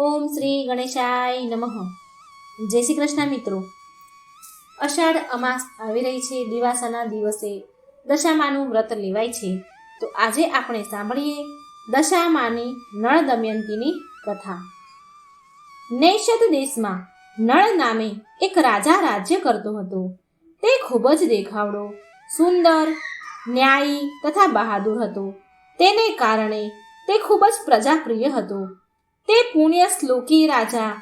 ઓમ શ્રી ગણેશાય નમઃ. જય શ્રી કૃષ્ણ મિત્રો. અષાઢ અમાસ આવી રહી છે. દિવાસાના દિવસે દશામાનું વ્રત લેવાય છે. તો આજે આપણે સાંભળીએ દશામાની નળ દમયંતીની કથા. નૈષદ દેશમાં નળ નામે એક રાજા રાજ્ય કરતો હતો. તે ખૂબ જ દેખાવડો, સુંદર, ન્યાયી તથા બહાદુર હતો. તેને કારણે તે ખૂબ જ પ્રજાપ્રિય હતો. તે પુણ્ય શ્લોકી રાજા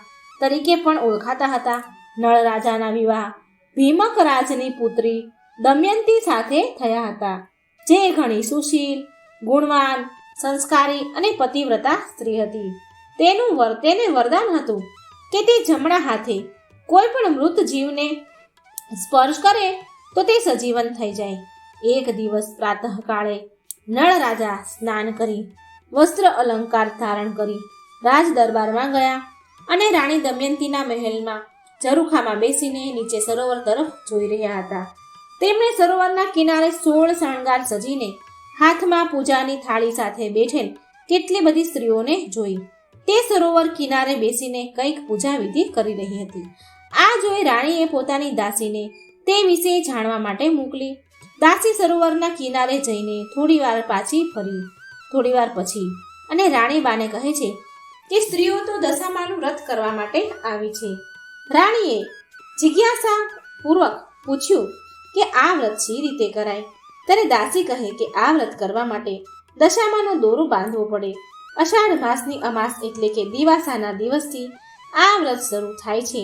તરીકે પણ ઓળખાતા હતા. નળ રાજાના વિવાહ ભીમક રાજની પુત્રી દમયંતી સાથે થયા હતા, જે ઘણી સુશીલ, ગુણવાન, સંસ્કારી અને પતિવ્રતા સ્ત્રી હતી. તેનું વર, તેને વરદાન હતું કે તે જમણા હાથે કોઈ પણ મૃત જીવને સ્પર્શ કરે તો તે સજીવન થઈ જાય. એક દિવસ પ્રાતઃકાળે નળ રાજા સ્નાન કરી વસ્ત્ર અલંકાર ધારણ કરી રાજ દરબારમાં ગયા અને રાણી દમયંતીના મહેલમાં ઝરૂખામાં બેસીને નીચે સરોવર તરફ જોઈ રહ્યા હતા. તેમણે સરોવરના કિનારે સોળ શણગાર સજીને હાથમાં પૂજાની થાળી સાથે બેઠેલ કેટલી બધી સ્ત્રીઓને જોઈ. તે સરોવર કિનારે બેસીને કંઈક પૂજા વિધિ કરી રહી હતી. આ જોઈ રાણીએ પોતાની દાસીને તે વિશે જાણવા માટે મોકલી. દાસી સરોવરના કિનારે જઈને થોડીવાર પાછી ફરી. થોડીવાર પછી અને રાણીબાને કહે છે કે સ્ત્રીઓ તો દશામાનું વ્રત કરવા માટે આવી છે. રાણીએ જિજ્ઞાસા પૂર્વક પૂછ્યું કે આ વ્રત સી રીતે કરાય? ત્યારે દાસી કહે કે આ વ્રત કરવા માટે દશામાનો દોરો બાંધવો પડે. અષાઢ માસની અમાસ એટલે કે દિવાસાના દિવસથી આ વ્રત શરૂ થાય છે.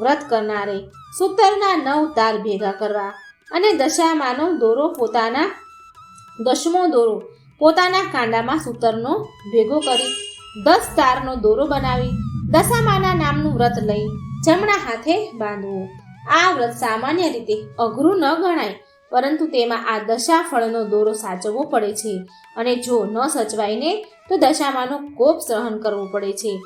વ્રત કરનારે સૂતરના નવ તાર ભેગા કરવા અને દશામાનો દોરો પોતાના દશમો દોરો પોતાના કાંડામાં સૂતરનો ભેગો કરી દસ તારનો દોરો બનાવી, દશામાના નામનું વ્રત લઈ, જમણા હાથે બાંધવું. આ વ્રત સામાન્ય રીતે અઘરું ન ગણાય, પરંતુ તેમાં આ દશા ફળનો દોરો સાચવવો પડે છે. અને જો ન સચવાયને તો દશામાનો કોપ સહન કરવો પડે છે.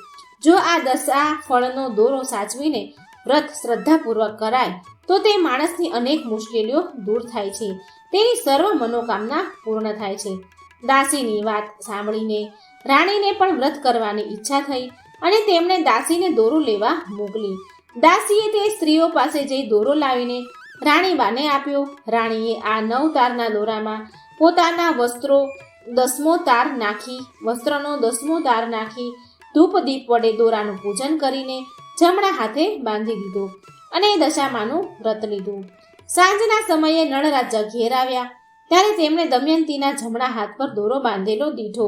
જો આ દશા ફળનો દોરો સાચવીને વ્રત શ્રદ્ધાપૂર્વક કરાય, તો તે માણસની અનેક મુશ્કેલીઓ દૂર થાય છે. તેની સર્વ મનોકામના પૂર્ણ થાય છે. દાસીની વાત સાંભળીને રાણીને પણ વ્રત કરવાની ઈચ્છા થઈ અને તેમણે દાસીને દોરો લેવા મોકલી. દાસીએ તે સ્ત્રીઓ પાસે જઈ દોરો લાવીને રાણીબાને આપ્યો. રાણીએ આ નવ તારના દોરામાં પોતાના વસ્ત્રો દસમો તાર નાખી, વસ્ત્રનો દસમો તાર નાખી ધૂપ દીપ વડે દોરાનું પૂજન કરીને જમણા હાથે બાંધી દીધો અને દશામાનું વ્રત લીધું. સાંજના સમયે નળરાજા ઘેર આવ્યા. ત્યારે તેમણે દમયંતીના જમણા હાથ પર દોરો બાંધેલો દીઠો.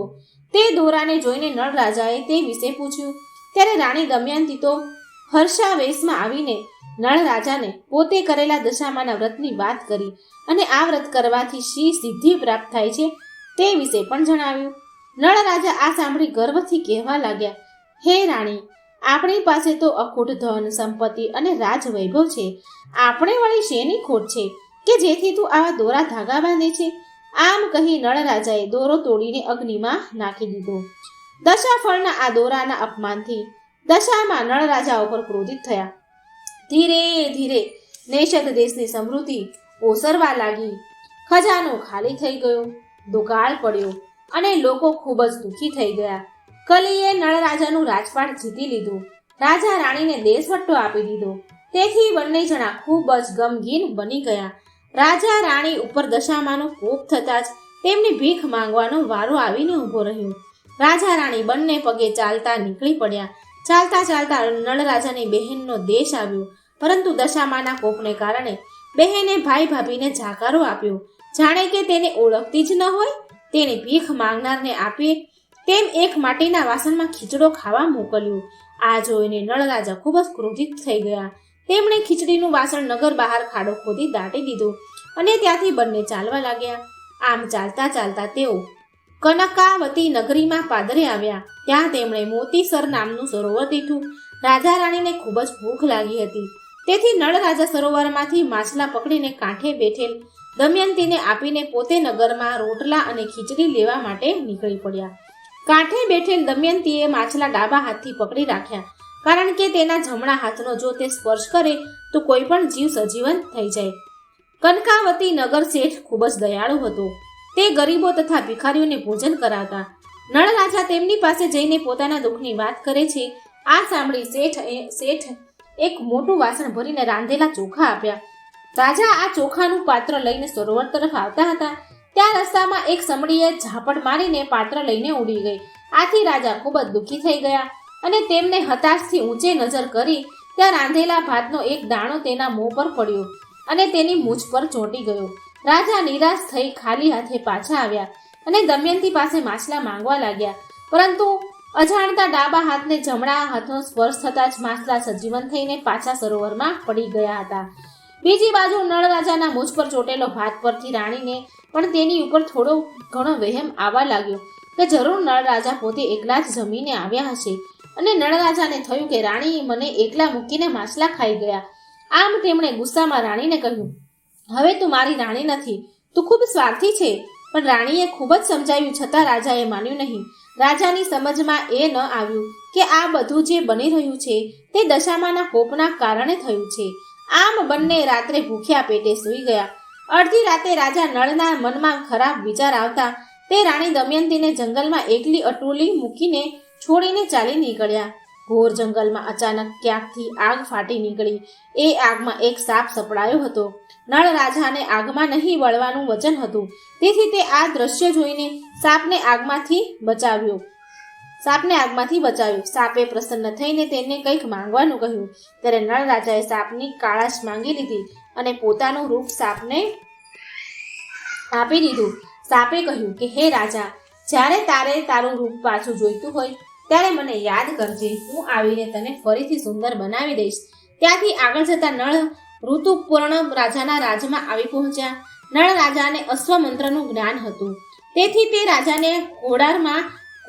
તે દોરાને જોઈને નળ રાજાએ તે વિશે પૂછ્યું. ત્યારે રાણી દમયંતી તો હર્ષાવેશમાં આવીને નળ રાજાને પોતે કરેલા દશામાના વ્રતની વાત કરી અને આ વ્રત કરવાથી શ્રી સિદ્ધિ પ્રાપ્ત થાય છે તે વિશે પણ જણાવ્યું. નળ રાજા આ સાંભળી ગર્વથી કહેવા લાગ્યા, હે રાણી, આપણી પાસે તો અખૂટ ધન, સંપત્તિ અને રાજવૈભવ છે. આપણે વળી શેની ખોટ છે? કે જેથી તું આવા દોરા ધાગા બાંધે છે? આમ કહી નળરાજાએ દોરો તોડીને અગ્નિમાં નાખી દીધો. દશાફળના આ દોરાના અપમાનથી દશામાં નળરાજા ઉપર ક્રોધિત થયા. ધીરે ધીરે નેશદ દેશની સમૃદ્ધિ ઓસરવા લાગી. ખજાનો ખાલી થઈ ગયો, દુકાળ પડ્યો અને લોકો ખૂબ જ દુઃખી થઈ ગયા. કલીએ નળરાજાનું રાજપાટ જીતી લીધું. રાજા રાણીને દેશવટ્ટો આપી દીધો. તેથી બંને જણા ખૂબ જ ગમગીન બની ગયા. રાજા રાણી ઉપર દશામાનો કોપ થતાં જ તેમની ભીખ માંગવાનો વારો આવીને ઊભો રહ્યો. રાજા રાણી બંને પગે ચાલતા નીકળી પડ્યા. ચાલતા ચાલતા નળરાજાની બહેનનો દેશ આવ્યો. પરંતુ દશામાના કોપને કારણે બહેને ભાઈ ભાભીને જાકારો આપ્યો. જાણે કે તેને ઓળખતી જ ન હોય તેને ભીખ માંગનારને આપીએ તેમ એક માટીના વાસણમાં ખીચડો ખાવા મોકલ્યું. આ જોઈને નળરાજા ખૂબ જ ક્રોધિત થઈ ગયા. તેમણે ખીચડીનું વાસણ નગર બહાર ખાડો ખોદી દાટી દીધું. અને ત્યાંથી બંને ચાલવા લાગ્યા. આમ ચાલતા ચાલતા તેઓ કનકાવતી નગરીમાં પાદરે આવ્યા. ત્યાં તેમણે મોતીસર નામનું સરોવર દીઠું. રાજા રાણીને ખૂબ જ ભૂખ લાગી હતી. તેથી નળ રાજા સરોવરમાંથી માછલા પકડીને કાંઠે બેઠેલ દમયંતીને આપીને પોતે નગરમાં રોટલા અને ખીચડી લેવા માટે નીકળી પડ્યા. કાંઠે બેઠેલ દમયંતીએ માછલા ડાબા હાથથી પકડી રાખ્યા. કારણ કે તેના જમણા હાથનો જો તે સ્પર્શ કરે, તો કોઈ પણ જીવ સજીવન થઈ જાય. કનકાવતી નગર શેઠ ખૂબ જ દયાળુ હતો. તે ગરીબો તથા ભિખારીઓને ભોજન કરાવતા. નળ રાજા તેમની પાસે જઈને પોતાના દુઃખની વાત કરે છે. આ સાંભળી શેઠ એ, શેઠ એક મોટું વાસણ ભરીને રાંધેલા ચોખા આપ્યા. રાજા આ ચોખાનું પાત્ર લઈને સરોવર તરફ આવતા હતા. ત્યાં રસ્તામાં એક સમડીએ ઝાપટ મારીને પાત્ર લઈને ઉડી ગઈ. આથી રાજા ખૂબ જ દુઃખી થઈ ગયા અને તેમને હતાશથી ઊંચે નજર કરી ત્યાં રાંધેલા ભાતનો એક દાણો તેના મોં પર પડ્યો. અને તેની મૂછ પર ચોંટી ગયો. રાજા નિરાશ થઈ ખાલી હાથે પાછા આવ્યા અને દમયંતી પાસે માછલા માંગવા લાગ્યા. પરંતુ અજાણતા ડાબા હાથને જમણા હાથનો સ્પર્શ થતાં જ માછલા સજીવન થઈને પાછા સરોવરમાં પડી ગયા હતા. બીજી બાજુ નળ રાજાના મૂછ પર ચોટેલો ભાત પરથી રાણીને પણ તેની ઉપર થોડો ઘણો વહેમ આવવા લાગ્યો કે જરૂર નળ રાજા પોતે એકલા જ જમીને આવ્યા હશે. અને નળ રાજાને થયું કે રાણી મને એકલા મૂકીને માછલા ખાઈ ગયા. આમ તેમણે ગુસ્સામાં રાણીને કહ્યું, હવે તું મારી રાણી નથી. તું ખૂબ સ્વાર્થી છે, પણ રાણીએ ખૂબ જ સમજાવ્યું છતાં રાજાએ માન્યું નહીં. રાજાની સમજમાં એ ન આવ્યું કે આ બધું જે બની રહ્યું છે, તે દશામાના કોપના કારણે થયું છે. આમ બંને રાત્રે ભૂખ્યા પેટે સૂઈ ગયા. અડધી રાતે રાજા નળના મનમાં ખરાબ વિચાર આવતા તે રાણી દમયંતીને જંગલમાં એકલી અટોલી મૂકીને છોડીને ચાલી નીકળ્યા. ઘોર જંગલમાં અચાનક ક્યાંકથી આગ ફાટી નીકળી. એ આગમાં એક સાપ સપડાયો હતો. નળ રાજાને આગમાં નહીં વળવાનું વચન હતું. તેથી તે આ દ્રશ્ય જોઈને સાપને આગમાંથી બચાવ્યો. સાપને આગમાંથી બચાવ્યો. સાપે પ્રસન્ન થઈને તેને કંઈક માંગવાનું કહ્યું. ત્યારે નળ રાજાએ સાપની કાળાશ માંગી લીધી અને પોતાનું રૂપ સાપને આપી દીધું. સાપે કહ્યું કે, હે રાજા, જ્યારે તારે તારું રૂપ પાછું જોઈતું હોય ત્યારે મને યાદ કરજે, હું આવીને તને ફરીથી સુંદર બનાવી દઈશ. ત્યાંથી આગળ જતા નળ ઋતુપૂર્ણ રાજાના રાજમાં આવી પહોંચ્યા. નળ રાજાને અશ્વમંત્રનું જ્ઞાન હતું. તેથી તે રાજાને ઘોડારમાં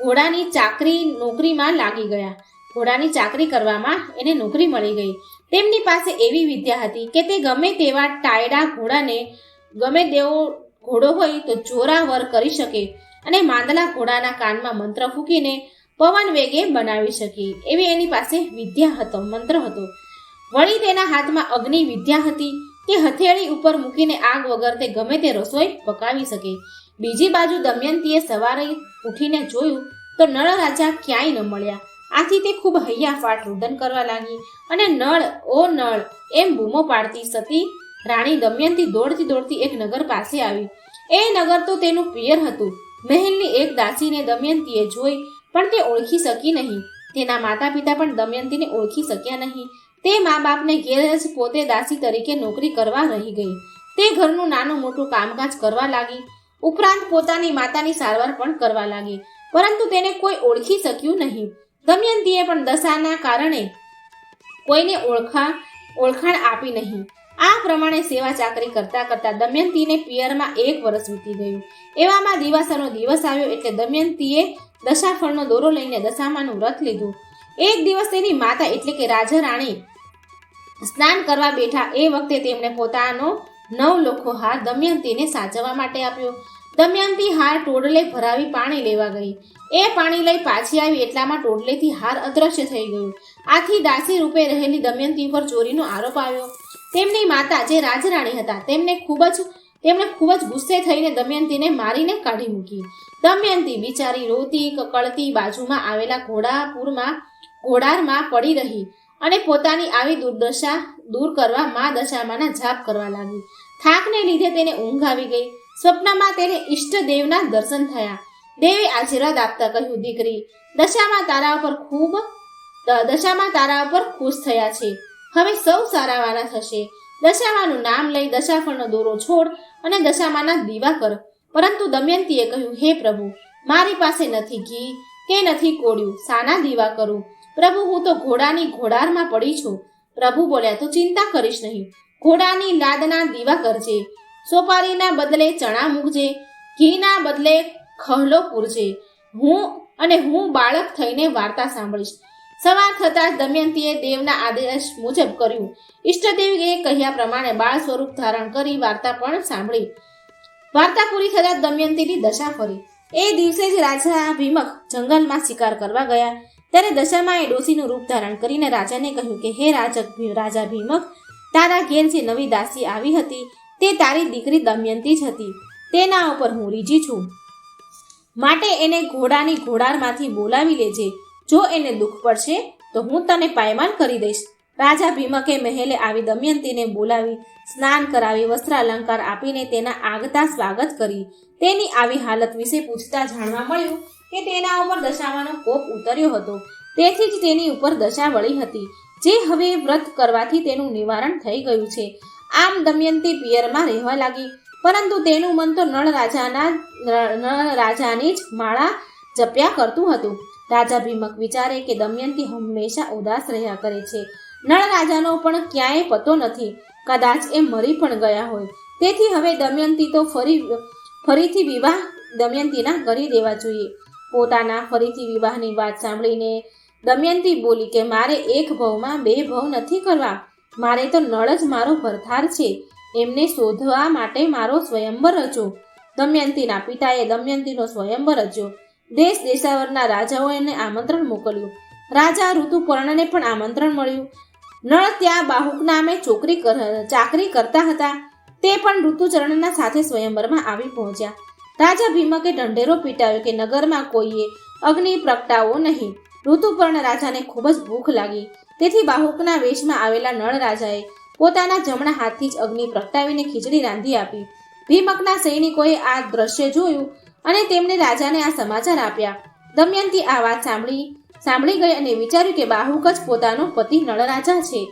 ઘોડાની ચાકરી નોકરીમાં લાગી ગયા. ઘોડાની ચાકરી કરવામાં એને નોકરી મળી ગઈ. તેમની પાસે એવી વિદ્યા હતી કે તે ગમે તેવા ટાયડા ઘોડાને, ગમે તેવો ઘોડો હોય તો જોરાવર કરી શકે. અને માંદલા ઘોડાના કાનમાં મંત્ર ફૂંકીને પવન વેગે બનાવી શકે. એવી એની પાસે વિદ્યા હતો, મંત્ર હતો. વળી તેના હાથમાં અગ્નિ વિદ્યા હતી. તે હથેળી ઉપર મૂકીને આગ વગર તે ગમે તે રસોઈ પકાવી શકે. બીજી બાજુ દમયંતીએ સવારે ઉઠીને જોયું તો નળ રાજા ક્યાંય ન મળ્યા. આથી તે ખૂબ હૈયાફાટ રુદન કરવા લાગી અને નળ, ઓ નળ, એમ બૂમો પાડતી સતી રાણી દમયંતી દોડતી દોડતી એક નગર પાસે આવી. એ નગર તો તેનું પિયર હતું. મહેલની એક દાસીને દમયંતીએ જોઈ પણ તે ઓળખી શકી નહીં. તેના માતા પિતા પણ દમયંતીને ઓળખી શક્યા નહીં. તે મા બાપને ઘેર જ પોતે દાસી તરીકે નોકરી કરવા રહી ગઈ. તે ઘરનું નાનું મોટું કામકાજ કરવા લાગી. ઉપરાંત પોતાની માતાની સારવાર પણ કરવા લાગી. પરંતુ તેને કોઈ ઓળખી શક્યું નહીં. દમયંતીએ પણ દશાના કારણે કોઈને ઓળખા, ઓળખાણ આપી નહીં. આ પ્રમાણે સેવા ચાકરી કરતા કરતા દમયંતીને પિયરમાં એક વર્ષ વીતી ગયું. એવામાં દિવાસાનો દિવસ આવ્યો એટલે દમયંતીએ દશાફળનો દોરો લઈને દશામાનું વ્રત લીધું. એક દિવસ તેની માતા એટલે કે રાજા રાણી સ્નાન કરવા બેઠા એ વખતે તેમણે પોતાનો નવ લોખો હાર દમયંતીને સાચવવા માટે આપ્યો. દમયંતી હાર ટોડલે ભરાવી પાણી લેવા ગઈ. એ પાણી લઈ પાછી આવી એટલામાં ટોડલેથી હાર અદ્રશ્ય થઈ ગયો. આથી દાસી રૂપે રહેલી દમયંતી પર ચોરીનો આરોપ આવ્યો. તેમની માતા જે રાજરાણી હતા, તેમને ખૂબ જ તેમણે ખૂબ જ ગુસ્સે થઈને દમયંતીને મારીને કાઢી મૂકી. દમયંતી બિચારી રોતી કકળતી બાજુમાં આવેલા ઘોડાપુરમાં, ઘોડારમાં પડી રહી અને પોતાની આવી દુર્દશા દૂર કરવા મા દશામાના જાપ કરવા લાગી. થાકને લીધે તેને ઊંઘ આવી ગઈ. સ્વપ્નમાં તેને ઈષ્ટદેવના દર્શન થયા. દેવે આશીર્વાદ આપતા કહ્યું, દીકરી, દશામાં તારા ઉપર ખૂબ દશામાં તારા ઉપર ખુશ થયા છે. હવે સૌ સારાવાના થશે. દશામાનું નામ લઈ દશાફળનો દોરો છોડ અને દશામાના દીવા કર. પરંતુ દમયંતીએ કહ્યું, હે પ્રભુ, મારી પાસે નથી ઘી, કે નથી કોળ્યું, સાના દીવા કરું. પ્રભુ, હું તો ઘોડાની ઘોડારમાં પડી છું. પ્રભુ બોલ્યા, તું ચિંતા કરીશ નહીં. ઘોડાની લાદના દીવા કરજે. સોપારીના બદલે ચણા મૂકજે. ઘીના બદલે ખહલો પૂરજે. હું અને હું બાળક થઈને વાર્તા સાંભળીશ. સવાર થતાં દમયંતીએ દેવના આદેશ મુજબ કર્યું. ઈષ્ટદેવીએ કહ્યા પ્રમાણે બાળ સ્વરૂપ ધારણ કરી વાર્તા પણ સાંભળી. વાર્તા પૂરી થતા દમયંતીની દશા ફરી. એ દિવસે જ રાજા ભીમક જંગલમાં શિકાર કરવા ગયા. ત્યારે દશામાં એ ડોસીનું રૂપ ધારણ કરીને રાજાને કહ્યું કે, હે રાજક રાજા ભીમક, તારા ઘેર જે નવી દાસી આવી હતી, તે તારી દીકરી દમયંતી જ હતી. તેના ઉપર હું રીજી છું. માટે એને ઘોડાની ઘોડારમાંથી બોલાવી લેજે. જો એને દુઃખ પડશે, તો હું તને પાયમાલ કરી દઈશ. રાજા ભીમકે મહેલે આવી દમયંતીને બોલાવી, સ્નાન કરાવી, વસ્ત્રાલંકાર આપીને તેના આગતા સ્વાગત કરી. તેની આવી હાલત વિશે પૂછતા જાણવા મળ્યું કે તેના ઉપર દશામાનો કોપ ઉતર્યો હતો. તેથી જ તેની ઉપર દશા વળી હતી, જે હવે વ્રત કરવાથી તેનું નિવારણ થઈ ગયું છે. આમ દમયંતી પિયરમાં રહેવા લાગી, પરંતુ તેનું મન તો નળ રાજાના, નળ રાજાની જ માળા જપ્યા કરતું હતું. રાજા ભીમક વિચારે કે દમયંતી હંમેશા ઉદાસ રહ્યા કરે છે. નળ રાજાનો પણ ક્યાંય પતો નથી. કદાચ એ મરી પણ ગયા હોય. તેથી હવે દમયંતી તો ફરી ફરીથી વિવાહ દમયંતીના કરી દેવા જોઈએ. પોતાના ફરીથી વિવાહની વાત સાંભળીને દમયંતી બોલી કે, મારે એક ભવમાં બે ભવ નથી કરવા. મારે તો નળ જ મારો ભરથાર છે. એમને શોધવા માટે મારો સ્વયંવર રચ્યો દમયંતીના પિતાએ દમયંતીનો સ્વયંવર રચ્યો. દેશ દેશાવરના રાજાઓ એને આમંત્રણ મોકલ્યું. રાજા ઋતુપર્ણને પણ આમંત્રણ મળ્યું. નળ ત્યાં બાહુક નામે ચોકરી કર- ચાકરી કરતા હતા. તે પણ ઋતુચરણના સાથે સ્વયંવરમાં આવી પહોંચ્યા. રાજા ભીમકે ઢંઢેરો પીટાવ્યો કે નગરમાં કોઈએ અગ્નિ પ્રગટાવો નહીં. ઋતુપર્ણ રાજાને ખૂબ જ ભૂખ લાગી. તેથી બાહુકના વેશમાં આવેલા નળ રાજાએ પોતાના જમણા હાથથી જ અગ્નિ પ્રગટાવીને ખીચડી રાંધી આપી. ભીમકના સૈનિકોએ આ દ્રશ્ય જોયું અને તેમણે રાજાને આ સમાચાર આપ્યા. દમયંતી આ વાત સાંભળી સાંભળી ગઈ અને વિચાર્યું કે બાહુક જ પોતાનો પતિ નળરાજા છે.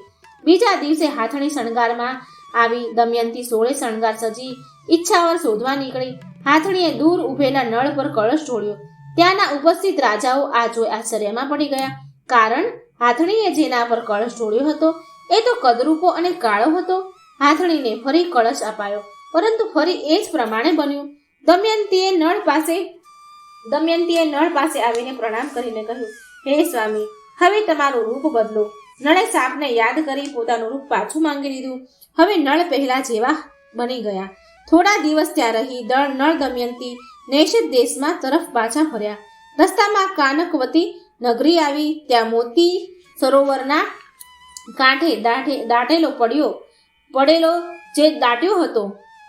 બીજા દિવસે હાથણી શણગારમાં આવી દમયંતી સોળે શણગાર સજી ઈચ્છાવર શોધવા નીકળી. હાથણીએ દૂર ઉભેલા નળ પર કળશ ઢોળ્યો. ત્યાંના ઉપસ્થિત રાજાઓ આ જોઈ આશ્ચર્યમાં પડી ગયા. કારણ, હાથણીએ જેના પર કળશ ઢોળ્યો હતો, એ તો કદરૂપો અને કાળો હતો. હાથણીને ફરી કળશ અપાયો, પરંતુ ફરી એ જ પ્રમાણે બન્યું. દમયંતીએ નળ પાસે, દમયંતીએ નળ પાસે આવીને પ્રણામ કરીને કહ્યું હે સ્વામી, હવે તમારું રૂપ બદલો. નળે સાપને યાદ કરી પોતાનું રૂપ પાછું માંગી લીધું. હવે નળ પહેલા જેવા બની ગયા. થોડા દિવસ ત્યાં રહી દળ નળ દમયંતી નૈષદ દેશમાં તરફ પાછા ફર્યા. રસ્તામાં કાનકવતી નગરી આવી. ત્યાં મોતી સરોવરના કાંઠે દાઢે દાટેલો પડ્યો. પડેલો જે દાટ્યો હતો,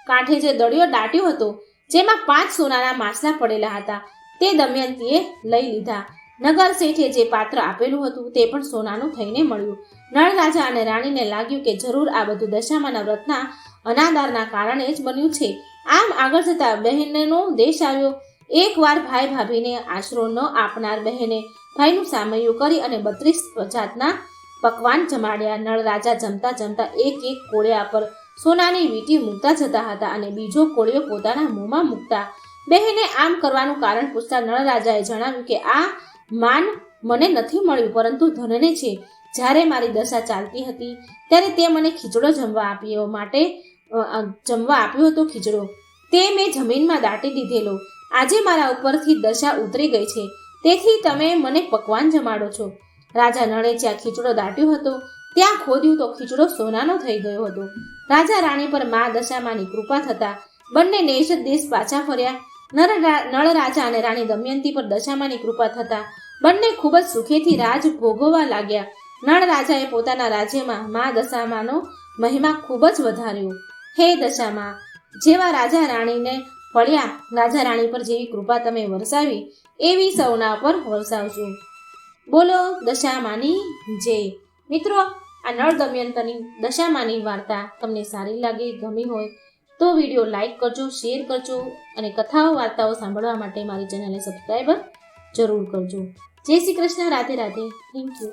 કાંઠે જે દળિયો દાટ્યો હતો, જેમાં પાંચ સોનાના માછલા પડેલા હતા, તે દમયંતીએ લઈ લીધા. નગર શેઠે જે પાત્ર આપેલું હતું તે પણ સોનાનું થઈને મળ્યું. નળ રાજા અને રાણીને લાગ્યું કે જરૂર આ બધું દશામાના વ્રતના અનાદારના કારણે જ બન્યું છે. આમ આગળ જતા બહેનનો દેશ આવ્યો. એકવાર ભાઈ ભાભીને આશરો ન આપનાર બહેને ભાઈનું સામયું કરી અને બત્રીસ જાતના પકવાન જમાડ્યા. નળ રાજા જમતા જમતા એક એક કોળિયા પર સોનાની વીંટી મૂકતા જતા હતા અને બીજો કોળિયો પોતાના મોંમાં મૂકતા. બહેને આમ કરવાનું કારણ પૂછતા નળ રાજાએ જણાવ્યું કે આ માન મને નથી મળ્યું, પરંતુ ધનને છે. જ્યારે મારી દશા ચાલતી હતી, ત્યારે તે મને ખીચડો જમવા આપ્યો માટે જમવા આપ્યો હતો ખીચડો. તે મેં જમીનમાં દાટી દીધેલો. આજે મારા ઉપરથી દશા ઉતરી ગઈ છે. તેથી તમે મને પકવાન જમાડો છો. રાજા નળે જ્યાં ખીચડો દાટ્યો હતો, ત્યાં ખોદ્યું તો ખીચડો સોનાનો થઈ ગયો હતો. રાજા રાણી પર મા દશામાની કૃપા થતા બંને નેશ દેશ પાછા ફર્યા. નળ રાજા અને રાણી દમયંતી પર દશામાની કૃપા થતા બંને ખૂબ જ સુખેથી રાજ ભોગવવા લાગ્યા. નળ રાજાએ પોતાના રાજ્યમાં મા દશામાનો મહિમા ખૂબ જ વધાર્યો. હે દશામાં, જેવા રાજા રાણીને ફળ્યા, રાજા રાણી પર જેવી કૃપા તમે વરસાવી, એવી સૌના પર વરસાવજો. બોલો દશામાની જય. મિત્રો, આ નળ દમયંતની દશામાની વાર્તા તમને સારી લાગે, ગમી હોય તો વીડિયો લાઇક કરજો, શેર કરજો અને કથાઓ, વાર્તાઓ સાંભળવા માટે મારી ચેનલને સબસ્ક્રાઈબર જરૂર કરજો. જય શ્રી કૃષ્ણ, રાધે રાધે. Thank you.